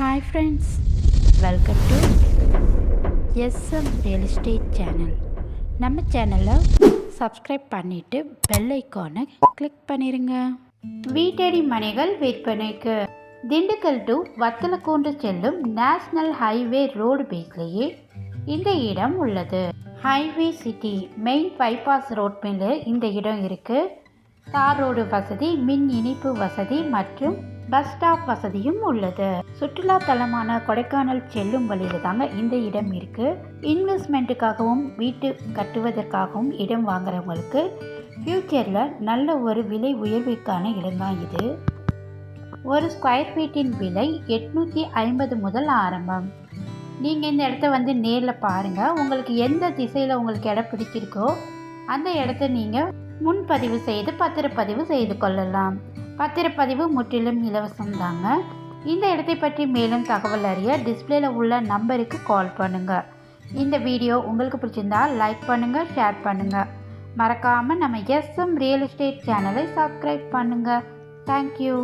Hi friends welcome to SM real estate channel நம்ம சேனலை subscribe பண்ணிவிட்டு பெல் ஐக்கானை கிளிக் பண்ணிடுங்க வீட்டடி மனைகள் விற்பனைக்கு. திண்டுக்கல் டு வத்தலக்கூண்டு செல்லும் நேஷ்னல் ஹைவே ரோடு பேஸ்லேயே இந்த இடம் உள்ளது. Highway city main bypass road மேலே இந்த இடம் இருக்குது தார் ரோடு வசதி மின் இணைப்பு வசதி மற்றும் பஸ் ஸ்டாப் வசதியும் உள்ளது. சுற்றுலா தலமான கொடைக்கானல் செல்லும் வழியில் தாங்க இந்த இடம் இருக்கு. இன்வெஸ்ட்மெண்ட்டுக்காகவும் வீட்டு கட்டுவதற்காகவும் இடம் வாங்குறவங்களுக்கு ஃப்யூச்சரில் நல்ல ஒரு விலை உயர்வுக்கான இடம்தான் இது. ஒரு ஸ்கொயர் ஃபீட்டின் விலை எட்நூற்றி ஐம்பது முதல் ஆரம்பம். நீங்கள் இந்த இடத்த வந்து நேரில் பாருங்கள் உங்களுக்கு எந்த திசையில் உங்களுக்கு இடம் பிடிச்சிருக்கோ அந்த இடத்த நீங்கள் முன்பதிவு செய்து பத்திரப்பதிவு செய்து கொள்ளலாம். பத்திரப்பதிவு முற்றிலும் இலவசம் தாங்க இந்த இடத்தை பற்றி மேலும் தகவல் அறிய டிஸ்பிளேல உள்ள நம்பருக்கு கால் பண்ணுங்கள் இந்த வீடியோ உங்களுக்கு பிடிச்சிருந்தா லைக் பண்ணுங்கள் ஷேர் பண்ணுங்கள் மறக்காமல் நம்ம எஸ்எம் ரியல் எஸ்டேட் சேனலை சப்ஸ்கிரைப் பண்ணுங்கள் தேங்க்யூ